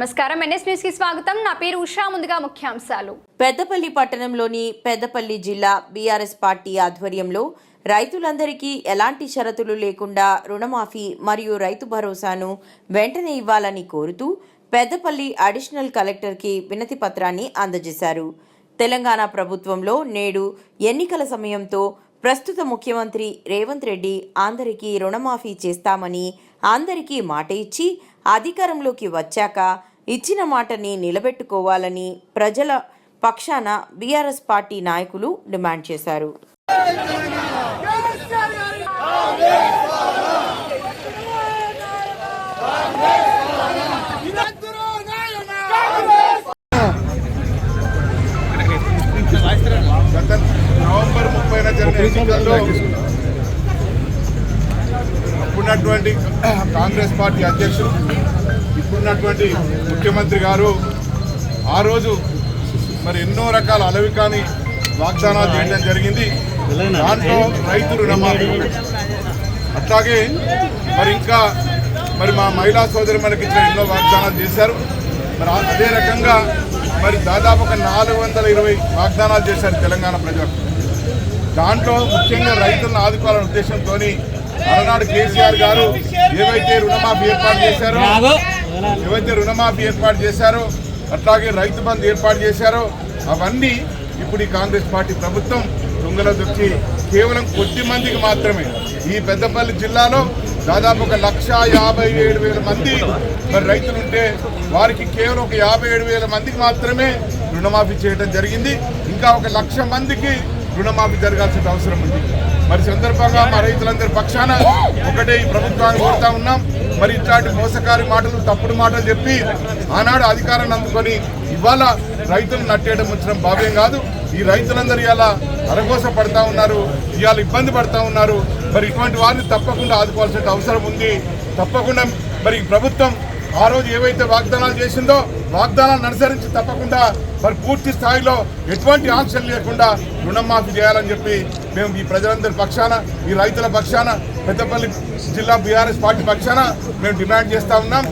నమస్కారం. ఎన్ఎస్ న్యూస్కి స్వాగతం. నా పేరు ఉషా. ముందుగా ముఖ్యాంశాలు. పెద్దపల్లి పట్టణంలోని పెద్దపల్లి జిల్లా బీఆర్ఎస్ పార్టీ ఆధ్వర్యంలో రైతులందరికీ ఎలాంటి షరతులు లేకుండా రుణమాఫీ మరియు రైతు భరోసాను వెంటనే ఇవ్వాలని కోరుతూ పెద్దపల్లి అడిషనల్ కలెక్టర్కి వినతి పత్రాన్ని అందజేశారు. తెలంగాణ ప్రభుత్వంలో నేడు ఎన్నికల సమయంతో ప్రస్తుత ముఖ్యమంత్రి రేవంత్ రెడ్డి అందరికీ రుణమాఫీ చేస్తామని అందరికీ మాట ఇచ్చి అధికారంలోకి వచ్చాక ఇచ్చిన మాటని నిలబెట్టుకోవాలని ప్రజల పక్షాన బీఆర్ఎస్ పార్టీ నాయకులు డిమాండ్ చేశారు. నవంబర్ ముప్పైన జరిగిన ఎన్నికల్లో అప్పుడున్నటువంటి కాంగ్రెస్ పార్టీ అధ్యక్షుడు ఇప్పుడున్నటువంటి ముఖ్యమంత్రి గారు ఆ రోజు మరి ఎన్నో రకాల అలవి కానీ వాగ్దానాలు చేయడం జరిగింది. దాంట్లో రైతు రుణమాఫీ అట్లాగే మరి ఇంకా మరి మా మహిళా సోదరి మనకి ఇచ్చిన ఎన్నో వాగ్దానాలు చేశారు. మరి అదే రకంగా మరి దాదాపు ఒక నాలుగు వందల ఇరవై వాగ్దానాలు చేశారు తెలంగాణ ప్రజలకు దాంట్లో ముఖ్యంగా రైతులను ఆదుకోవాలనే ఉద్దేశంతో అలనాడు కేసీఆర్ గారు ఏవైతే రుణమాఫీ ఏర్పాటు చేశారో ఏవైతే రుణమాఫీ ఏర్పాటు చేశారో అట్లాగే రైతు బంధు ఏర్పాటు చేశారో అవన్నీ ఇప్పుడు ఈ కాంగ్రెస్ పార్టీ ప్రభుత్వం తుంగలో దొక్కి కేవలం కొద్ది మందికి మాత్రమే. ఈ పెద్దపల్లి జిల్లాలో దాదాపు ఒక లక్ష యాభై ఏడు వేల మంది మరి రైతులు ఉంటే వారికి కేవలం ఒక యాభై ఏడు వేల మందికి మాత్రమే రుణమాఫీ చేయడం జరిగింది. ఇంకా ఒక లక్ష మందికి రుణమాఫీ జరగాల్సిన అవసరం ఉంది. మరి సందర్భంగా మా రైతులందరి పక్షాన ఒకటే ఈ ప్రభుత్వాన్ని కోరుతా ఉన్నాం. మరి ఇట్లాంటి మోసకారి మాటలు తప్పుడు మాటలు చెప్పి ఆనాడు అధికారాన్ని అందుకొని ఇవాళ రైతులు నట్టేయడం వచ్చిన భావ్యం కాదు. ఈ రైతులందరూ ఇలా అరగోస పడతా ఉన్నారు ఇవాళ ఇబ్బంది పడతా ఉన్నారు. మరి ఇటువంటి వారిని తప్పకుండా ఆదుకోవాల్సిన అవసరం ఉంది. తప్పకుండా మరి ప్రభుత్వం ఆ రోజు ఏవైతే వాగ్దానాలు చేసిందో వాగ్దానాలను అనుసరించి తప్పకుండా మరి పూర్తి స్థాయిలో ఎటువంటి ఆంక్షలు లేకుండా రుణమాఫీ చేయాలని చెప్పి మేము ఈ ప్రజలందరి పక్షాన ఈ రైతుల పక్షాన పెద్దపల్లి జిల్లా బీఆర్ఎస్ పార్టీ పక్షాన మేము డిమాండ్ చేస్తా ఉన్నాం.